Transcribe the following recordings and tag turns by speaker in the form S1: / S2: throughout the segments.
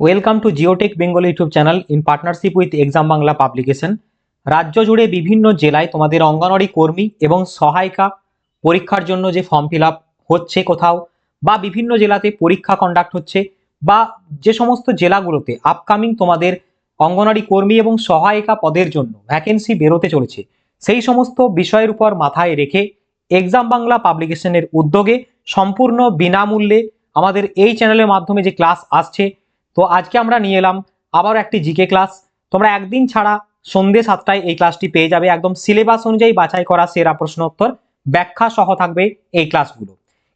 S1: Welcome to Geotech Bengal YouTube channel in partnership with exam Bangla publication রাজ্য জুড়ে বিভিন্ন জেলায় তোমাদের অঙ্গনওয়াড়ি কর্মী এবং সহায়িকা পরীক্ষার জন্য যে ফর্ম ফিল হচ্ছে কোথাও বা বিভিন্ন জেলাতে পরীক্ষা কন্ডাক্ট হচ্ছে বা যে সমস্ত জেলাগুলোতে আপকামিং তোমাদের অঙ্গনওয়াড়ি কর্মী এবং সহায়িকা পদের জন্য ভ্যাকেন্সি বেরোতে চলেছে, সেই সমস্ত বিষয়ের উপর মাথায় রেখে এক্সাম বাংলা পাবলিকেশনের উদ্যোগে সম্পূর্ণ বিনামূল্যে আমাদের এই চ্যানেলের মাধ্যমে যে ক্লাস আসছে তো আজকে আমরা নিয়ে এলাম আবার একটি জিকে ক্লাস। তোমরা একদিন ছাড়া সন্ধ্যে সাতটায় এই ক্লাসটি পেয়ে যাবে। একদম সিলেবাস অনুযায়ী বাছাই করা সেরা প্রশ্নোত্তর ব্যাখ্যা সহ থাকবে এই ক্লাসগুলো।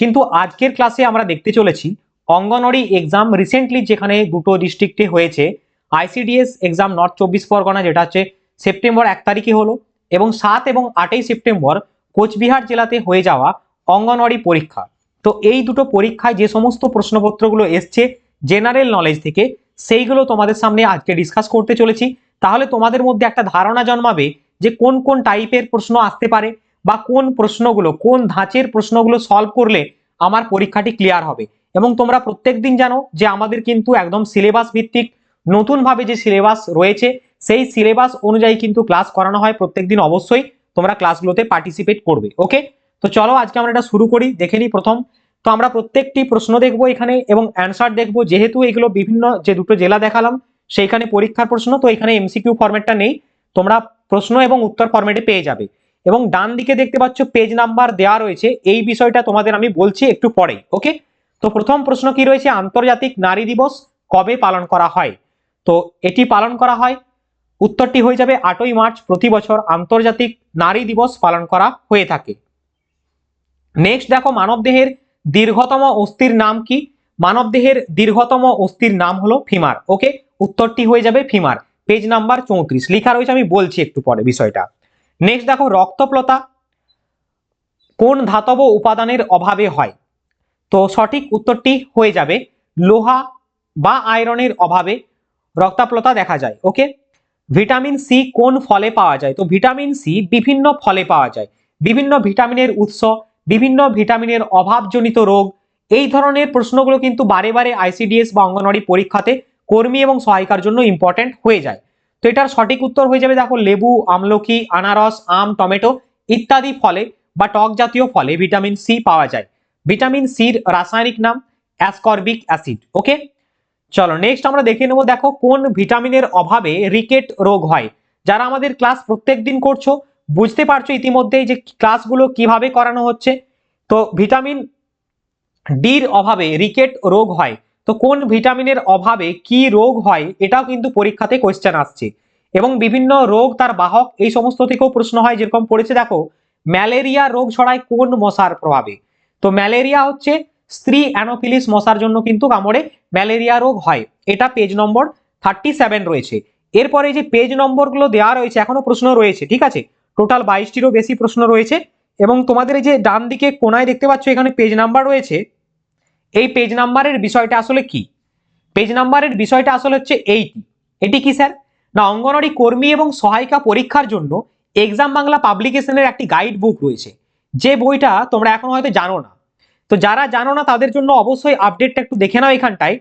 S1: কিন্তু আজকের ক্লাসে আমরা দেখতে চলেছি অঙ্গনওয়াড়ি এক্সাম রিসেন্টলি যেখানে দুটো ডিস্ট্রিক্টে হয়েছে। আইসিডিএস এক্সাম নর্থ চব্বিশ পরগনা, যেটা হচ্ছে সেপ্টেম্বর এক তারিখে হলো এবং সাত এবং আটই সেপ্টেম্বর কোচবিহার জেলাতে হয়ে যাওয়া অঙ্গনওয়াড়ি পরীক্ষা। তো এই দুটো পরীক্ষায় যে সমস্ত প্রশ্নপত্রগুলো এসছে জেনারেল নলেজ থেকে সেইগুলো তোমাদের সামনে আজকে ডিসকাস করতে চলেছি। তাহলে তোমাদের মধ্যে একটা ধারণা জন্মাবে যে কোন কোন টাইপের প্রশ্ন আসতে পারে বা কোন প্রশ্নগুলো, কোন ধাঁচের প্রশ্নগুলো সলভ করলে আমার পরীক্ষাটি ক্লিয়ার হবে। এবং তোমরা প্রত্যেক দিন জানো যে আমাদের কিন্তু একদম সিলেবাস ভিত্তিক নতুনভাবে যে সিলেবাস রয়েছে, সেই সিলেবাস অনুযায়ী কিন্তু ক্লাস করানো হয়। প্রত্যেক দিন অবশ্যই তোমরা ক্লাসগুলোতে পার্টিসিপেট করবে ওকে তো চলো আজকে আমরা এটা শুরু করি। দেখে নিই প্রথম। তো আমরা প্রত্যেকটি প্রশ্ন দেখব এখানে এবং অ্যান্সার দেখব। যেহেতু এগুলো বিভিন্ন যে দুটো জেলা দেখালাম, সেইখানে পরীক্ষার প্রশ্ন, তো এখানে এমসিকিউ ফরম্যাটটা নেই। তোমরা প্রশ্ন এবং উত্তর ফরম্যাটে পেয়ে যাবে। এবং ডান দিকে দেখতে পাচ্ছ পেজ নাম্বার দেওয়া রয়েছে। এই বিষয়টা তোমাদের আমি বলছি একটু পরেই ওকে তো প্রথম প্রশ্ন কি রয়েছে? আন্তর্জাতিক নারী দিবস কবে পালন করা হয়? তো এটি পালন করা হয়, উত্তরটি হয়ে যাবে আটই মার্চ প্রতি বছর আন্তর্জাতিক নারী দিবস পালন করা হয়ে থাকে। নেক্সট দেখো মানবদেহের দীর্ঘতম অস্থির নাম কি? মানবদেহের দীর্ঘতম অস্থির নাম হলো ফিমার। ওকে? উত্তরটি হয়ে যাবে ফিমার। পেজ নাম্বার চৌত্রিশ। লেখা রয়েছে, আমি বলছি একটু পরে বিষয়টা। নেক্সট দেখো, রক্তপ্লতা কোন ধাতব উপাদানের অভাবে হয়? তো সঠিক উত্তরটি হয়ে যাবে, লোহা বা আয়রনের অভাবে রক্তাপ্লতা দেখা যায়। ওকে? ভিটামিন সি কোন ফলে পাওয়া যায়? তো ভিটামিন সি বিভিন্ন ফলে পাওয়া যায়। বিভিন্ন ভিটামিনের উৎস বিভিন্ন ভিটামিনের অভাবজনিত রোগ। এই ধরনের প্রশ্নগুলো কিন্তু বারে বারে আইসিডিএস বা অঙ্গনওয়াড়ি পরীক্ষাতে কর্মী এবং সহায়িকার জন্য ইম্পর্টেন্ট হয়ে যায়। তো এটার সঠিক উত্তর হয়ে যাবে দেখো লেবু, আমলকি, আনারস, আম, টমেটো ইত্যাদি ফলে বা টক জাতীয় ফলে ভিটামিন সি পাওয়া যায়। ভিটামিন সির রাসায়নিক নাম অ্যাসকর্বিক অ্যাসিড ওকে চলো নেক্সট আমরা দেখে নেব দেখো কোন ভিটামিনের অভাবে রিকেট রোগ হয়। যারা আমাদের ক্লাস প্রত্যেক দিন করছ বুঝতে পারছ ইতিমধ্যেই যে ক্লাসগুলো কীভাবে করানো হচ্ছে? তো ভিটামিন ডির অভাবে রিকেট রোগ হয়। তো কোন ভিটামিনের অভাবে কি রোগ হয় এটাও কিন্তু পরীক্ষাতে কোয়েশ্চেন আসছে। এবং বিভিন্ন রোগ তার বাহক, এই সমস্ত থেকেও প্রশ্ন হয়, যেরকম পড়েছে দেখো, ম্যালেরিয়া রোগ ছড়ায় কোন মশার প্রভাবে? তো ম্যালেরিয়া হচ্ছে স্ত্রী অ্যানোফিলিস মশার জন্য কিন্তু কামড়ে ম্যালেরিয়া রোগ হয়। এটা পেজ নম্বর থার্টি সেভেন রয়েছে। এরপরে যে পেজ নম্বরগুলো দেওয়া রয়েছে, এখনও প্রশ্ন রয়েছে, ঠিক আছে? টোটাল বাইশটিরও বেশি প্রশ্ন রয়েছে এবং তোমাদের এই যে ডান দিকে কোনায় দেখতে পাচ্ছ, এখানে পেজ নাম্বার রয়েছে। এই পেজ নাম্বারের বিষয়টা আসলে কি? পেজ নাম্বারের বিষয়টা আসলে হচ্ছে এইটি। এটি কি, স্যার? না, অঙ্গনওয়াড়ি কর্মী এবং সহায়িকা পরীক্ষার জন্য এক্সাম বাংলা পাবলিকেশনের একটি গাইড বুক রয়েছে। যে বইটা তোমরা এখন হয়তো জানো না। তো যারা জানো না, তাদের জন্য অবশ্যই আপডেটটা একটু দেখে নাও এখানটায়।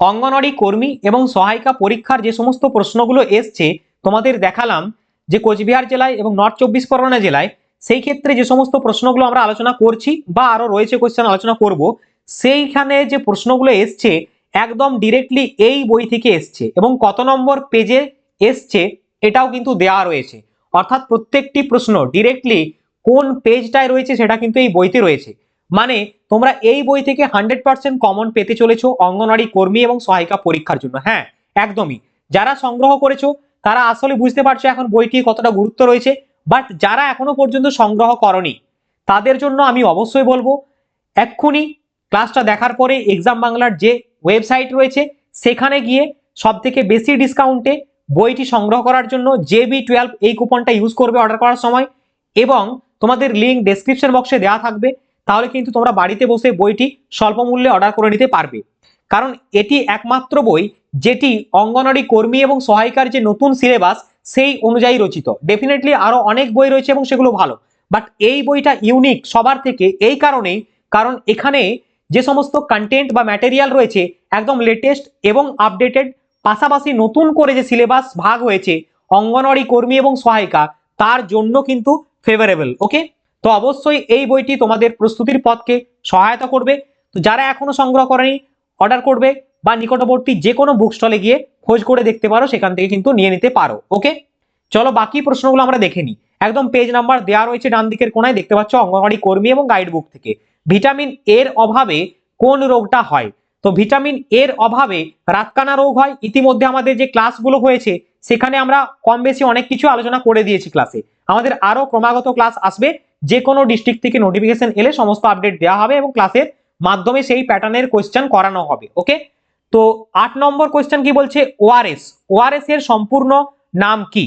S1: অঙ্গনওয়াড়ি কর্মী এবং সহায়িকা পরীক্ষার যে সমস্ত প্রশ্নগুলো এসছে, তোমাদের দেখালাম। যে কোচবিহার জেলায় এবং নর্থ চব্বিশ পরগনা জেলায়, সেই ক্ষেত্রে যে সমস্ত প্রশ্নগুলো আমরা আলোচনা করছি বা আরও রয়েছে কোয়েশ্চেন আলোচনা করব, সেইখানে যে প্রশ্নগুলো এসছে একদম ডিরেক্টলি এই বই থেকে এসছে এবং কত নম্বর পেজে এসছে এটাও কিন্তু দেওয়া রয়েছে। অর্থাৎ প্রত্যেকটি প্রশ্ন ডিরেক্টলি কোন পেজটায় রয়েছে সেটা কিন্তু এই বইতে রয়েছে। মানে তোমরা এই বই থেকে হান্ড্রেড পার্সেন্ট কমন পেতে চলেছো অঙ্গনওয়াড়ি কর্মী এবং সহায়িকা পরীক্ষার জন্য। হ্যাঁ একদমই। যারা সংগ্রহ করেছ তারা আসলে বুঝতে পারছ এখন বইটি কতটা গুরুত্ব রয়েছে বাট যারা এখনও পর্যন্ত সংগ্রহ করনি, তাদের জন্য আমি অবশ্যই বলব, এক্ষুনি ক্লাসটা দেখার পরে এক্সাম বাংলার যে ওয়েবসাইট রয়েছে, সেখানে গিয়ে সব থেকে বেশি ডিসকাউন্টে বইটি সংগ্রহ করার জন্য জে বি টুয়েলভ এই কুপনটা ইউজ করবে অর্ডার করার সময়, এবং তোমাদের লিঙ্ক ডেসক্রিপশন বক্সে দেওয়া থাকবে, তাহলে কিন্তু তোমরা বাড়িতে বসে বইটি স্বল্প মূল্যে অর্ডার করে নিতে পারবে। কারণ এটি একমাত্র বই যেটি অঙ্গনওয়াড়ি কর্মী এবং সহায়িকার যে নতুন সিলেবাস, সেই অনুযায়ী রচিত। ডেফিনেটলি আরও অনেক বই রয়েছে এবং সেগুলো ভালো। বাট এই বইটা ইউনিক সবার থেকে এই কারণেই, কারণ এখানে যে সমস্ত কন্টেন্ট বা ম্যাটেরিয়াল রয়েছে, একদম লেটেস্ট এবং আপডেটেড পাশাপাশি নতুন করে যে সিলেবাস ভাগ হয়েছে অঙ্গনওয়াড়ি কর্মী এবং সহায়িকা, তার জন্য কিন্তু ফেভারেবল ওকে তো অবশ্যই এই বইটি তোমাদের প্রস্তুতির পথকে সহায়তা করবে। তো যারা এখনও সংগ্রহ করেনি অর্ডার করবে বা নিকটবর্তী যে কোনো বুক স্টলে গিয়ে খোঁজ করে দেখতে পারো, সেখান থেকে কিন্তু নিয়ে নিতে পারো ওকে চলো বাকি প্রশ্নগুলো আমরা দেখে নিই। একদম পেজ নাম্বার দেওয়া রয়েছে ডান দিকের কোনায়, দেখতে পাচ্ছ অঙ্গনওয়াড়ি কর্মী এবং গাইড বুক থেকে। ভিটামিন এর অভাবে কোন রোগটা হয়? তো ভিটামিন এর অভাবে রাতকানা রোগ হয়। ইতিমধ্যে আমাদের যে ক্লাসগুলো হয়েছে, সেখানে আমরা কম বেশি অনেক কিছু আলোচনা করে দিয়েছি ক্লাসে আমাদের আরও ক্রমাগত ক্লাস আসবে যে কোনো ডিস্ট্রিক্ট থেকে নোটিফিকেশন এলে সমস্ত আপডেট দেওয়া হবে এবং ক্লাসের মাধ্যমে সেই প্যাটার্নের কোয়েশ্চেন করানো হবে ওকে তো আট নম্বর কোয়েশ্চেন কি বলছে? ওআরএস ওআরএস এর সম্পূর্ণ নাম কি?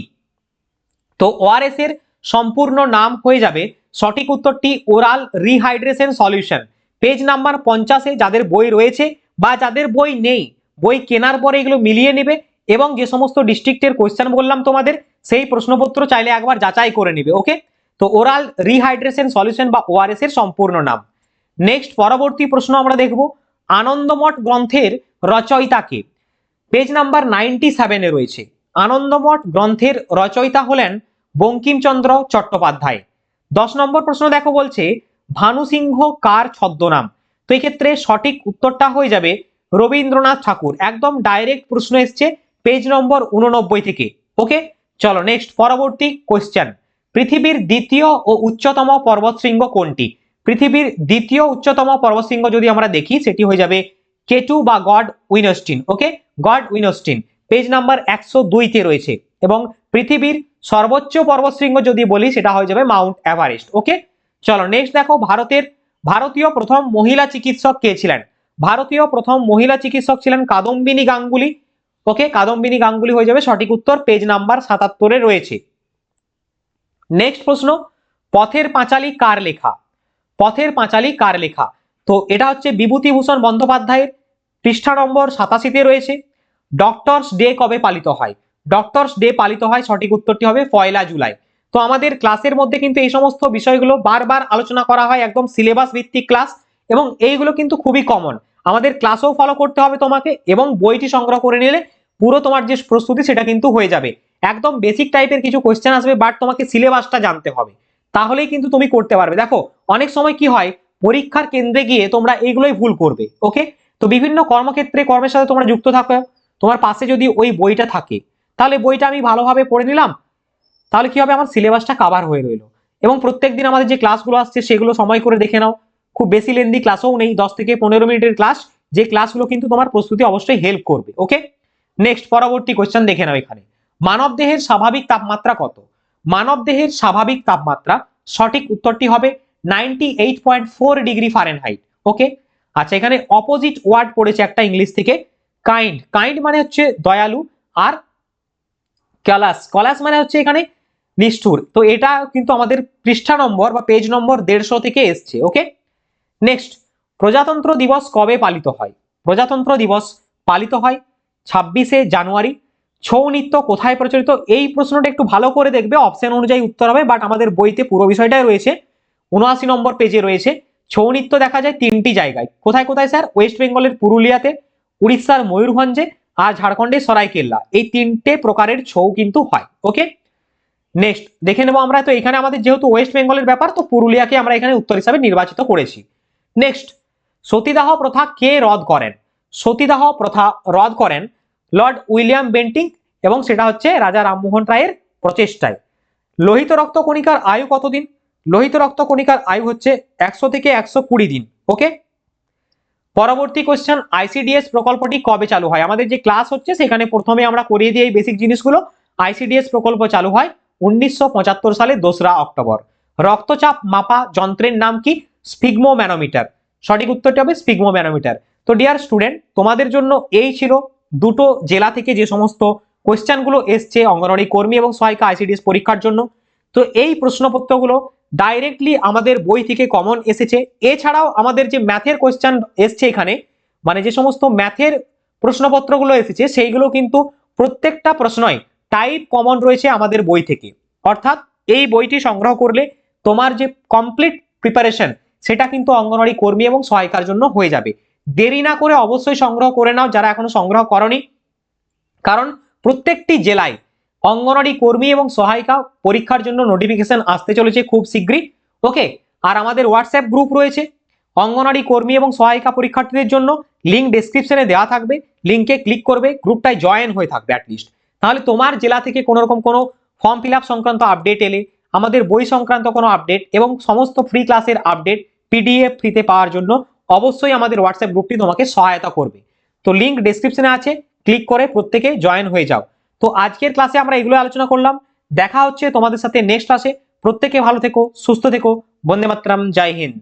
S1: তো ওআরএস এর সম্পূর্ণ নাম হয়ে যাবে সঠিক উত্তরটি oral rehydration solution page number পঞ্চাশে যাদের বই রয়েছে বা যাদের বই নেই, বই কেনার পরে এগুলো মিলিয়ে নেবে এবং যে সমস্ত ডিস্ট্রিক্টের কোয়েশ্চেন বললাম তোমাদের, সেই প্রশ্নপত্র চাইলে একবার যাচাই করে নেবে ওকে তো ওরাল রিহাইড্রেশন সলিউশন বা ওআরএস এর সম্পূর্ণ নাম। নেক্সট পরবর্তী প্রশ্ন আমরা দেখব আনন্দমঠ গ্রন্থের রচয়িতাকে পেজ নাম্বার নাইনটি সেভেনে রয়েছে। আনন্দমঠ গ্রন্থের রচয়িতা হলেন বঙ্কিমচন্দ্র চট্টোপাধ্যায়। দশ নম্বর প্রশ্ন দেখো বলছে, ভানু সিংহ কার ছদ্মনাম? তো এক্ষেত্রে সঠিক উত্তরটা হয়ে যাবে রবীন্দ্রনাথ ঠাকুর। একদম ডাইরেক্ট প্রশ্ন এসছে পেজ নম্বর উননব্বই থেকে। ওকে চলো নেক্সট পরবর্তী কোয়েশ্চেন পৃথিবীর দ্বিতীয় ও উচ্চতম পর্বতশৃঙ্গ কোনটি? পৃথিবীর দ্বিতীয় উচ্চতম পর্বতশৃঙ্গ যদি আমরা দেখি, সেটি হয়ে যাবে কেটু বা Godwin Austen okay Godwin Austen page number একশো দুইতে রয়েছে এবং পৃথিবীর সর্বোচ্চ পর্বতশৃঙ্গ যদি বলি, সেটা হয়ে যাবে মাউন্ট এভারেস্ট ওকে চলো নেক্সট দেখো ভারতের ভারতীয় প্রথম মহিলা চিকিৎসক কে ছিলেন? ভারতীয় প্রথম মহিলা চিকিৎসক ছিলেন কাদম্বিনী গাঙ্গুলি ওকে কাদম্বিনী গাঙ্গুলি হয়ে যাবে সঠিক উত্তর পেজ নাম্বার সাতাত্তরে রয়েছে। নেক্সট প্রশ্ন, পথের পাঁচালী কার লেখা? পথের পাঁচালী কার লেখা তো এটা হচ্ছে বিভূতিভূষণ বন্দ্যোপাধ্যায়ের পৃষ্ঠা নম্বর সাতাশিতে রয়েছে। ডক্টরস ডে কবে পালিত হয়? ডক্টরস ডে পালিত হয় সঠিক উত্তরটি হবে পয়লা জুলাই। তো আমাদের ক্লাসের মধ্যে কিন্তু এই সমস্ত বিষয়গুলো বারবার আলোচনা করা হয় একদম সিলেবাস ভিত্তিক ক্লাস এবং এইগুলো কিন্তু খুবই কমন। আমাদের ক্লাসও ফলো করতে হবে তোমাকে এবং বইটি সংগ্রহ করে নিলে পুরো তোমার যে প্রস্তুতি সেটা কিন্তু হয়ে যাবে। একদম বেসিক টাইপের কিছু কোয়েশ্চেন আসবে বাট তোমাকে সিলেবাসটা জানতে হবে। তাহলেই কিন্তু তুমি করতে পারবে। দেখো অনেক সময় কি হয়, পরীক্ষার কেন্দ্রে গিয়ে তোমরা এইগুলোই ভুল করবে ওকে তো বিভিন্ন কর্মক্ষেত্রে কর্মের সাথে তোমরা যুক্ত থাকো। তোমার পাশে যদি ওই বইটা থাকে, তাহলে বইটা আমি ভালোভাবে পড়ে নিলাম, তাহলে কি হবে? আমার সিলেবাসটা কাভার হয়ে রইল। এবং প্রত্যেক দিন আমাদের যে ক্লাসগুলো আসছে, সেগুলো সময় করে দেখে নাও। খুব বেশি লেন্দি ক্লাসও নেই, দশ থেকে পনেরো মিনিটের ক্লাস যে ক্লাসগুলো কিন্তু তোমার প্রস্তুতি অবশ্যই হেল্প করবে ওকে নেক্সট পরবর্তী কোয়েশ্চেন দেখে নাও এখানে। মানব দেহের স্বাভাবিক তাপমাত্রা কত? মানব দেহের স্বাভাবিক তাপমাত্রা সঠিক উত্তরটি হবে ninety eight point four degree Fahrenheit okay আচ্ছা এখানে অপোজিট ওয়ার্ড পড়েছে একটা ইংলিশ থেকে কাইন্ড কাইন্ড মানে হচ্ছে দয়ালু আর কলাস কলাস মানে হচ্ছে এখানে নিষ্ঠুর, তো এটা কিন্তু আমাদের পৃষ্ঠা নম্বর বা পেজ নম্বর দেড়শো থেকে এসছে ওকে নেক্সট প্রজাতন্ত্র দিবস কবে পালিত হয়? প্রজাতন্ত্র দিবস পালিত হয় ছাব্বিশে জানুয়ারি। ছৌ নৃত্য কোথায় প্রচলিত? এই প্রশ্নটা একটু ভালো করে দেখবে অপশন অনুযায়ী উত্তর হবে বাট আমাদের বইতে পুরো বিষয়টাই রয়েছে। উনআশি নম্বর পেজে রয়েছে। ছৌ নৃত্য দেখা যায় তিনটি জায়গায়। কোথায় কোথায় স্যার ওয়েস্ট বেঙ্গলের পুরুলিয়াতে, উড়িষ্যার ময়ূরভঞ্জে, আর ঝাড়খণ্ডের সরাইকেল্লা। এই তিনটে প্রকারের ছৌ কিন্তু হয় ওকে নেক্সট দেখে নেব আমরা তো এখানে আমাদের যেহেতু ওয়েস্ট বেঙ্গলের ব্যাপার, তো পুরুলিয়াকে আমরা এখানে উত্তর হিসাবে নির্বাচিত করেছি। নেক্সট সতীদাহ প্রথা কে রদ করেন? সতীদাহ প্রথা রদ করেন লর্ড উইলিয়াম বেন্টিং এবং সেটা হচ্ছে রাজা রামমোহন রায়ের প্রচেষ্টায়। লোহিত রক্ত কণিকার আয়ু কতদিন? লোহিত রক্ত কণিকার আয়ু হচ্ছে একশো থেকে একশো কুড়ি দিন ওকে পরবর্তী কোশ্চেন আইসিডিএস প্রকল্পটি কবে চালু হয়? আমাদের যে ক্লাস হচ্ছে, সেখানে প্রথমে আমরা করিয়ে দিই এই বেসিক জিনিসগুলো। আইসিডিএস প্রকল্প চালু হয় উনিশশো পঁচাত্তর সালে, দোসরা অক্টোবর। রক্তচাপ মাপা যন্ত্রের নাম কি? স্পিগমো ম্যানোমিটার সঠিক উত্তরটি হবে স্পিগমো ম্যানোমিটার তো ডিয়ার স্টুডেন্ট তোমাদের জন্য এই ছিল দুটো জেলা থেকে যে সমস্ত কোয়েশ্চেনগুলো এসছে অঙ্গনওয়াড়ি কর্মী এবং সহায়িকা আইসিডিএস পরীক্ষার জন্য। তো এই প্রশ্নপত্রগুলো ডাইরেক্টলি আমাদের বই থেকে কমন এসেছে। এছাড়াও আমাদের যে ম্যাথের কোয়েশ্চেন এসছে এখানে মানে যে সমস্ত ম্যাথের প্রশ্নপত্রগুলো এসেছে, সেইগুলো কিন্তু প্রত্যেকটা প্রশ্নই টাইপ কমন রয়েছে আমাদের বই থেকে। অর্থাৎ এই বইটি সংগ্রহ করলে তোমার যে কমপ্লিট প্রিপারেশন সেটা কিন্তু অঙ্গনওয়াড়ি কর্মী এবং সহায়িকার জন্য হয়ে যাবে। দেরি না করে অবশ্যই সংগ্রহ করে নাও যারা এখনও সংগ্রহ করনি। কারণ প্রত্যেকটি জেলায় অঙ্গনওয়াড়ি কর্মী এবং সহায়িকা পরীক্ষার জন্য নোটিফিকেশন আসতে চলেছে খুব শীঘ্রই। ওকে আর আমাদের হোয়াটসঅ্যাপ গ্রুপ রয়েছে। অঙ্গনওয়াড়ি কর্মী এবং সহায়িকা পরীক্ষার্থীদের জন্য লিঙ্ক ডেসক্রিপশনে দেওয়া থাকবে। লিঙ্কে ক্লিক করবে গ্রুপটায় জয়েন হয়ে থাকবে অ্যাটলিস্ট তাহলে তোমার জেলা থেকে কোনো রকম কোনো ফর্ম ফিল সংক্রান্ত আপডেট এলে, আমাদের বই সংক্রান্ত কোনো আপডেট এবং সমস্ত ফ্রি ক্লাসের আপডেট পিডিএফ ফ্রিতে পাওয়ার জন্য অবশ্যই আমাদের হোয়াটসঅ্যাপ গ্রুপটি তোমাকে সহায়তা করবে। তো লিঙ্ক ডেসক্রিপশনে আছে ক্লিক করে প্রত্যেকে জয়েন হয়ে যাও। তো আজকের ক্লাসে আমরা এগুলো আলোচনা করলাম। দেখা হচ্ছে তোমাদের সাথে নেক্সট ক্লাসে প্রত্যেকে ভালো থেকো, সুস্থ থেকো। বন্দে মাতরম জয় হিন্দ।